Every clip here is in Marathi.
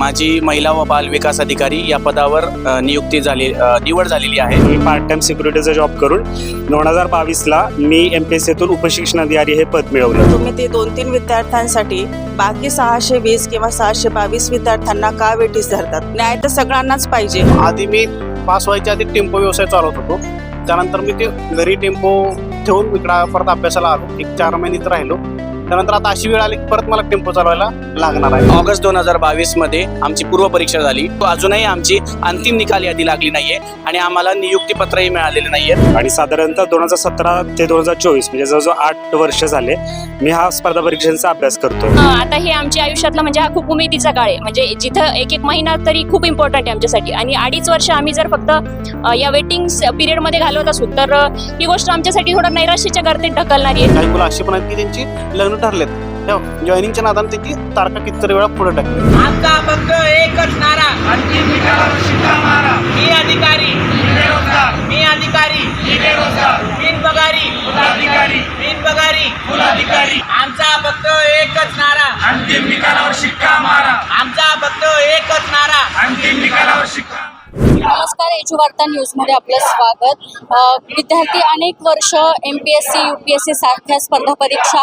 माझी महिला व बाल विकास अधिकारी या पदावर नियुक्ती झाली निवड झालेली आहे. मी पार्ट टाइम सिक्युरिटीचा जॉब करून दोन हजार बावीसला मी एम पी एस सीतून उपशिक्षण अधिकारी हे पद मिळवलं. तुम्ही ते दोन तीन विद्यार्थ्यांसाठी बाकी सहाशे वीस किंवा सहाशे बावीस विद्यार्थ्यांना का वेटीस धरतात? न्याय तर सगळ्यांनाच पाहिजे. आधी मी पास व्हायच्या आधी टेम्पो व्यवसाय चालवत होतो. त्यानंतर मी ते घरी टेम्पो ठेवून इकडं परत अभ्यासाला आलो. एक चार महिने राहिलो. त्यानंतर आता अशी वेळ आली की परत मला टेम्पो चालवायला लागणार आहे. ऑगस्ट दोन हजार बावीसमध्ये आमची पूर्व परीक्षा झाली. तो अजूनही आमची अंतिम निकाल यादी लागली नाहीये आणि आम्हाला नियुक्ती पत्रही मिळालेले नाहीये. आणि साधारणतः दोन हजार सतरा ते दोन हजार चोवीस म्हणजे जवळजवळ आठ वर्ष झाले मी हा स्पर्धा परीक्षांचा अभ्यास करतोय. अ, आता हे आमच्या आयुष्यातला म्हणजे हा खूप उमेदीचा काळ आहे. म्हणजे जिथं एक एक महिना तरी खूप इम्पॉर्टंट आहे आमच्यासाठी. आणि अडीच वर्ष आम्ही जर फक्त या वेटिंग पिरियडमध्ये घालवत असू तर ही गोष्ट आमच्यासाठी थोडं नैराश्याच्या गर्दीत ढकलणारी आहे. काही मुलं अशी पण आहेत की त्यांची लग्न ठरलेत. जॉईनिंगच्या नादाने त्यांची तारखा कितीतरी वेळा पुढे टाकली. आमचा फक्त एकच नारा. मी अधिकारी. मी अधिकारी. बिन पगारी. बिन पगारी. आमचा फक्त एकच नारा. अंतिम निकालावर शिक्का मारा. आमचा फक्त एकच नारा. अंतिम निकालावर शिक्का नमस्कार एजू वार्ता न्यूजमध्ये आपलं स्वागत. विद्यार्थी अनेक वर्ष M P S C U P S C सारख्या स्पर्धा परीक्षा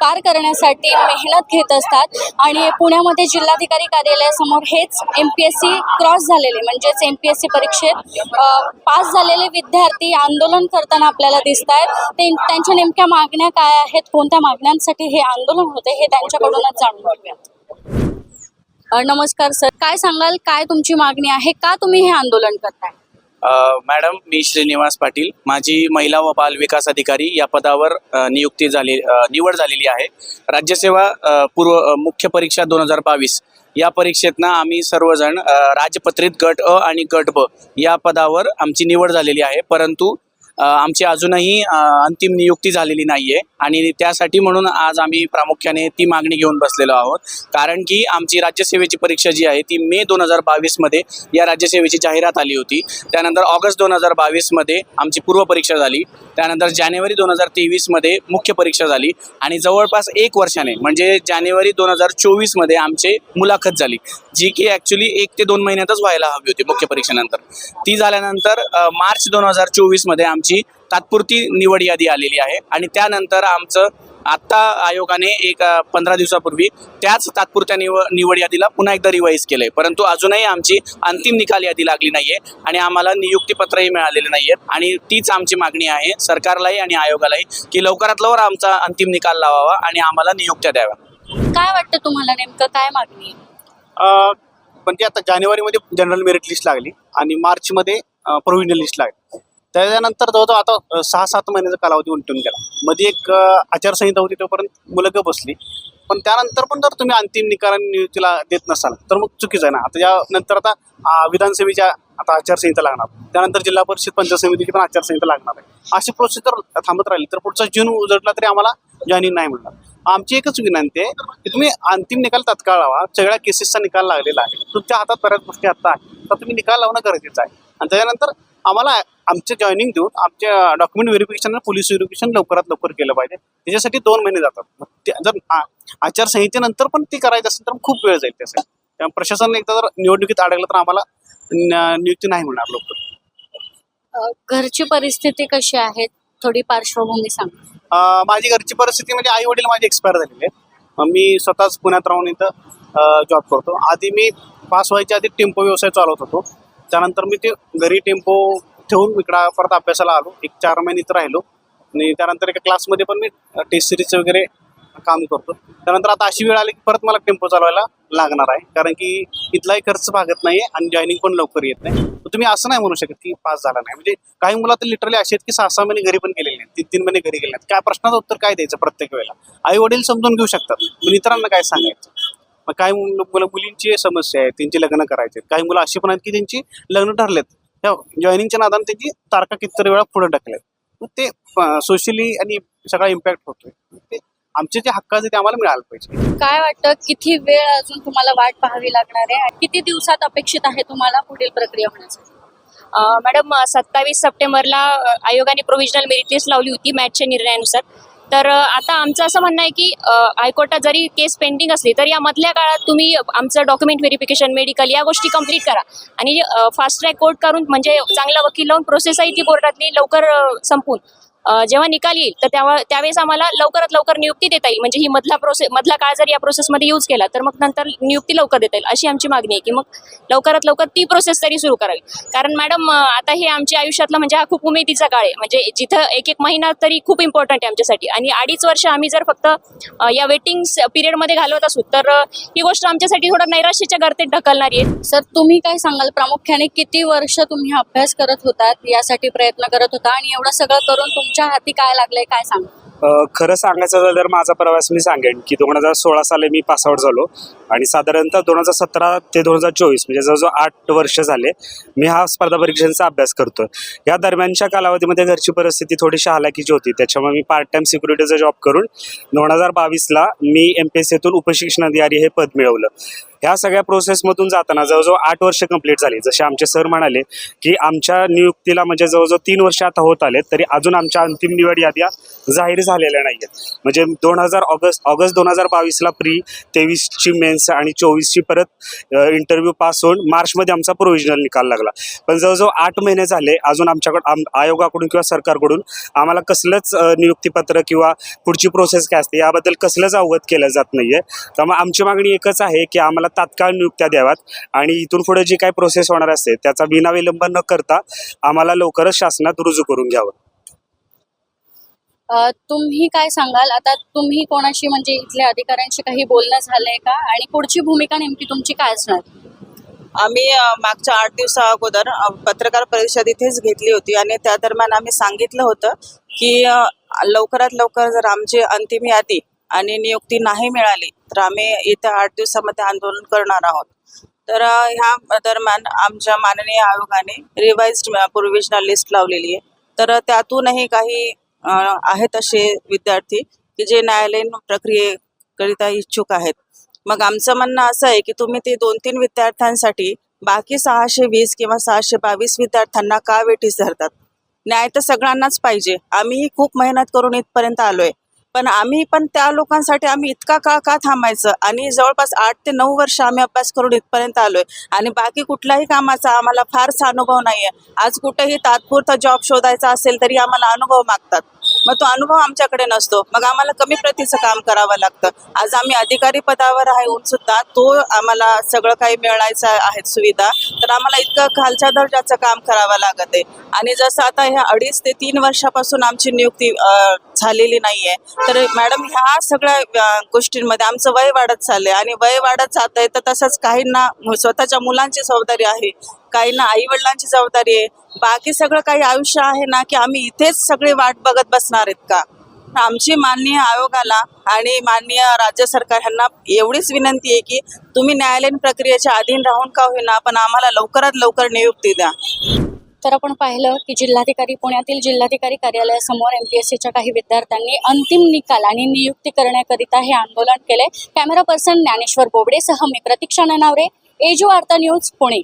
पार करण्यासाठी मेहनत घेत असतात आणि पुण्यामध्ये जिल्हाधिकारी कार्यालयासमोर हेच M P S C cross झालेले म्हणजेच एम पी एस सी परीक्षेत पास झालेले विद्यार्थी आंदोलन करताना आपल्याला दिसत आहेत ते त्यांच्या नेमक्या मागण्या काय आहेत? कोणत्या मागण्यांसाठी हे आंदोलन होते? हे त्यांच्याकडूनच जाणून घेऊयात. नमस्कार सर. काय सांगाल? काय तुमची मागणी आहे? का तुम्ही हे आंदोलन करताय? मॅडम मी श्रीनिवास पाटील. माझी महिला व बाल विकास अधिकारी या पदावर नियुक्ती झाली निवड झालेली आहे. राज्यसेवा पूर्व मुख्य परीक्षा दोन हजार बावीस. या परीक्षेतनं आम्ही सर्वजण राजपत्रित गट अ आणि गट ब या पदावर आमची निवड झालेली आहे. परंतु आमची अजूनही अंतिम नियुक्ती झालेली नाही आहे आणि त्यासाठी म्हणून आज आम्ही प्रामुख्याने ती मागणी घेऊन बसलेलो आहोत. कारण की आमची राज्यसेवेची परीक्षा जी आहे ती मे दोन हजार बावीसमध्ये या राज्यसेवेची जाहिरात आली होती. त्यानंतर ऑगस्ट दोन हजार बावीसमध्ये आमची पूर्व परीक्षा झाली. त्यानंतर जानेवारी दोन हजार तेवीसमध्ये मुख्य परीक्षा झाली. आणि जवळपास एक वर्षाने म्हणजे जानेवारी दोन हजार चोवीसमध्ये आमचे मुलाखत झाली जी की ॲक्च्युली एक ते दोन महिन्यातच व्हायला हवी होती मुख्य परीक्षेनंतर. ती झाल्यानंतर मार्च दोन हजार चोवीसमध्ये आमची तात्पुरती निवड यादी आलेली आहे. आणि त्यानंतर आमचं आत्ता आयोगाने एक पंधरा दिवसापूर्वी त्याच तात्पुरत्या निव निवड यादीला पुन्हा एकदा रिवाईज केलं आहे परंतु अजूनही आमची अंतिम निकाल यादी लागली नाही आहे आणि आम्हाला नियुक्तीपत्रही मिळालेले नाही आहेत आणि तीच आमची मागणी आहे सरकारलाही आणि आयोगालाही की लवकरात लवकर आमचा अंतिम निकाल लावावा आणि आम्हाला नियुक्त्या द्याव्या. काय वाटतं तुम्हाला नेमकं? काय मागणी आहे? अं, पण ती आता जानेवारीमध्ये जनरल मेरिट लिस्ट लागली आणि मार्चमध्ये प्रोव्हिजनल लिस्ट लागली. त्याच्यानंतर जवळजवळ आता सहा सात महिन्याचा कालावधी उलटून गेला. मध्ये एक आचारसंहिता होती तोपर्यंत मुलं गं बसली. पण त्यानंतर पण जर तुम्ही अंतिम निकालाने नियुक्तीला देत नसाल तर मग चुकीचं आहे ना. आता यानंतर आता विधानसभेच्या आता आचारसंहिता लागणार. त्यानंतर जिल्हा परिषद पंचायत समितीची पण आचारसंहिता लागणार आहे. अशी प्रोसेस जर थांबत राहिली तर पुढचा जून उजडला तरी आम्हाला जॉईनिंग नाही मिळणार आमची एकच विनंती आहे की तुम्ही अंतिम निकाल तत्काळ लावा. सगळ्या केसेसचा निकाल लागलेला आहे. तुमच्या हातात बऱ्याच गोष्टी आता आहेत. तर तुम्ही निकाल लावणं गरजेचं आहे. आणि त्याच्यानंतर आम्हाला आमचे जॉईनिंग देऊन आमच्या डॉक्युमेंट व्हेरिफिकेशन आणि पोलीस व्हेरिफिकेशन लवकरात लवकर केलं पाहिजे. त्याच्यासाठी दोन महिने जातात. जर आचारसंहितेनंतर पण ती करायचं असेल तर खूप वेळ जाईल त्यासाठी. त्यामुळे प्रशासन एकदा जर निवडणुकीत अडकलं तर आम्हाला नियुक्ती नाही मिळणार लवकर. घरची परिस्थिती कशी आहे? थोडी पार्श्वभूमी सांग. माझी घरची परिस्थिती म्हणजे आई वडील माझे एक्सपायर झालेले आहेत. मी स्वतःच पुण्यात राहून इथं जॉब करतो. आधी मी पास व्हायच्या आधी टेम्पो व्यवसाय चालवत होतो. त्यानंतर मी ते घरी टेम्पो ठेवून इकडं परत अभ्यासाला आलो. एक चार महिने तर राहिलो. आणि त्यानंतर एका क्लासमध्ये पण मी टेस्ट सिरीजचं वगैरे काम करतो. त्यानंतर आता अशी वेळ आली की परत मला टेम्पो चालवायला लागणार आहे. कारण की इथलाही खर्च भागत नाही आणि जॉईनिंग पण लवकर येत नाही. तर तुम्ही असं नाही म्हणू शकत की पास झाला नाही. म्हणजे काही मुलं तर लिटरली असे आहेत की सहा सहा महिने घरी पण गेलेले आहेत तीन तीन महिने घरी गेले नाहीत. काय प्रश्नाचं उत्तर काय द्यायचं प्रत्येक वेळेला? आई वडील समजून घेऊ शकतात. पण इतरांना काय सांगायचं? मग काही मुलं मुलं- मुलींची समस्या आहे त्यांची लग्न करायचे काही मुलं अशी पण आहेत की त्यांची लग्न ठरलेत. त्या जॉईनिंगच्या नादाने त्यांची तारखा कितीतरी वेळा पुढे टाकल्यात मग ते सोशली आणि सगळा इम्पॅक्ट होतोय. ते आमचे जे हक्क आहेत ते आम्हाला मिळायला पाहिजे. काय वाटतं किती वेळ अजून तुम्हाला वाट पाहावी लागणार आहे? आणि किती दिवसात अपेक्षित आहे तुम्हाला पुढील प्रक्रिया होण्यासाठी? मॅडम सत्तावीस सप्टेंबरला आयोगाने प्रोव्हिजनल मेरिट लिस्ट लावली होती मॅचच्या निर्णयानुसार. तर आता आमचं असं म्हणणं आहे की हायकोर्टात जरी केस पेंडिंग असली तर या मधल्या काळात तुम्ही आमचं डॉक्युमेंट व्हेरिफिकेशन मेडिकल या गोष्टी कंप्लीट करा. आणि फास्ट ट्रॅक कोर्ट करून म्हणजे चांगला वकील लावून प्रोसेस आहे ती कोर्टातली लवकर संपून. जेव्हा निकाल येईल तर तेव्हा त्यावेळेस आम्हाला लवकरात लवकर नियुक्ती देता येईल. म्हणजे ही मधला प्रोसेस मधला काळ जर या प्रोसेसमध्ये यूज केला तर मग नंतर नियुक्ती लवकर देता येईल अशी आमची मागणी आहे की मग लवकरात लवकर ती प्रोसेस तरी सुरू करावी. कारण मॅडम आता हे आमच्या आयुष्यातला म्हणजे हा खूप उमेदीचा काळ आहे. म्हणजे जिथं एक एक महिना तरी खूप इम्पॉर्टंट आहे आमच्यासाठी. आणि अडीच वर्ष आम्ही जर फक्त या वेटिंग पिरियडमध्ये घालवत असू तर ही गोष्ट आमच्यासाठी थोडं नैराश्याच्या गर्तेत ढकलणारी आहे. सर तुम्ही काय सांगाल? प्रामुख्याने किती वर्ष तुम्ही अभ्यास करत होतात? यासाठी प्रयत्न करत होता आणि एवढं सगळं करून तुमच्या हाती काय लागलंय काय सांग? खरं सांगायचं झालं तर माझा प्रवास मी सांगेन की दोन हजार सोळा साली मी पासआउट झालो आणि साधारणतः दोन हजार सतरा ते दोन हजार चोवीस म्हणजे जवळजवळ आठ वर्ष झाले मी हा स्पर्धा परीक्षांचा अभ्यास करतो या दरम्यानच्या कालावधीमध्ये घरची परिस्थिती थोडीशी हालाकीची होती. त्याच्यामुळे मी पार्ट टाइम सिक्युरिटीचा जॉब करून दोन हजार बावीसला मी एम पी एस सीतून उपशिक्षणाधिकारी हे पद मिळवलं. ह्या सगळ्या प्रोसेसमधून जाताना जवळजवळ आठ वर्ष कंप्लीट झाली. जसे आमचे सर म्हणाले की आमच्या नियुक्तीला म्हणजे जवळजवळ तीन वर्ष आता होत आले तरी अजून आमच्या अंतिम निवड याद्या जाहीर झालेल्या नाही आहेत म्हणजे दोन हजार ऑगस्ट ऑगस्ट दोन हजार बावीसला प्री तेवीसची मेन्स आणि चोवीसची परत इंटरव्ह्यू पास होऊन मार्चमध्ये आमचा प्रोव्हिजनल निकाल लागला. पण जवळजवळ आठ महिने झाले अजून आमच्याकडं आम आयोगाकडून किंवा सरकारकडून आम्हाला कसलंच नियुक्तीपत्र किंवा पुढची प्रोसेस काय असते याबद्दल कसलंच अवगत केलं जात नाही आहे त्यामुळे आमची मागणी एकच आहे की आम्हाला तात्काळ नियुक्त्या द्याव्यात आणि इथून पुढे जी काही प्रोसेस होणार असते त्याचा विनाविलंब न करता आम्हाला लवकरच शासनात रुजू करून घ्यावं. तुम्ही काय सांगाल? आता तुम्ही कोणाशी म्हणजे इथल्या अधिकाऱ्यांशी काही बोलणं झालंय का? आणि पुढची भूमिका नेमकी तुमची काय असणार? आम्ही मागच्या आठ दिवसा अगोदर पत्रकार परिषद इथेच घेतली होती आणि त्या दरम्यान आम्ही सांगितलं होतं की लवकरात लवकर जर आमची अंतिम यादी आणि नियुक्ती नाही मिळाली तर आम्ही येत्या आठ दिवसामध्ये आंदोलन करणार आहोत. तर ह्या दरम्यान आमच्या माननीय आयोगाने रिवाइज प्रोव्हिजनल लिस्ट लावलेली आहे. तर त्यातूनही काही आहेत असे विद्यार्थी की जे न्यायालयीन प्रक्रियेकरिता इच्छुक आहेत. मग आमचं म्हणणं असं आहे की तुम्ही ते दोन तीन विद्यार्थ्यांसाठी बाकी सहाशे वीस किंवा सहाशे बावीस विद्यार्थ्यांना का वेठीस धरतात? न्याय तर सगळ्यांनाच पाहिजे. आम्हीही खूप मेहनत करून इथपर्यंत आलोय. पण आम्ही पण त्या लोकांसाठी आम्ही इतका काळ का थांबायचं? आणि जवळपास आठ ते नऊ वर्ष आम्ही अभ्यास करून इथपर्यंत आलोय. आणि बाकी कुठल्याही कामाचा आम्हाला फारसा अनुभव नाहीये. आज कुठेही तात्पुरता जॉब शोधायचा असेल तरी आम्हाला अनुभव मागतात. मग तो अनुभव आमच्याकडे नसतो. मग आम्हाला कमी प्रतीचं काम करावं लागतं. आज आम्ही अधिकारी पदावर राहून सुद्धा तो आम्हाला सगळं काही मिळायचं आहे सुविधा तर आम्हाला इतकं खालच्या दर्जाचं काम करावं लागत आहे. आणि जसं आता ह्या अडीच ते तीन वर्षापासून आमची नियुक्ती झालेली नाहीये. तर मॅडम ह्या सगळ्या गोष्टींमध्ये आमचं वय वाढत चाललंय. आणि वय वाढत जात आहे तर तसंच काहींना स्वतःच्या मुलांची जबाबदारी आहे. काहींना आई वडिलांची जबाबदारी आहे. बाकी सगळं काही आयुष्य आहे ना की आम्ही इथेच सगळे वाट बघत बसणार आहेत का? आमची माननीय आयोगाला आणि माननीय राज्य सरकार यांना एवढीच विनंती आहे की तुम्ही न्यायालयीन प्रक्रियेच्या अधीन राहून का होईना पण आम्हाला लवकरात लवकर नियुक्ती द्या. तर आपण पाहिलं की जिल्हाधिकारी पुण्यातील जिल्हाधिकारी कार्यालयासमोर एम पी एस सीच्या काही विद्यार्थ्यांनी अंतिम निकाल आणि नियुक्ती करण्याकरिता हे आंदोलन केले. कॅमेरा पर्सन ज्ञानेश्वर बोबडेसह मी प्रतीक्षा ननावरे एजू वार्ता न्यूज पुणे.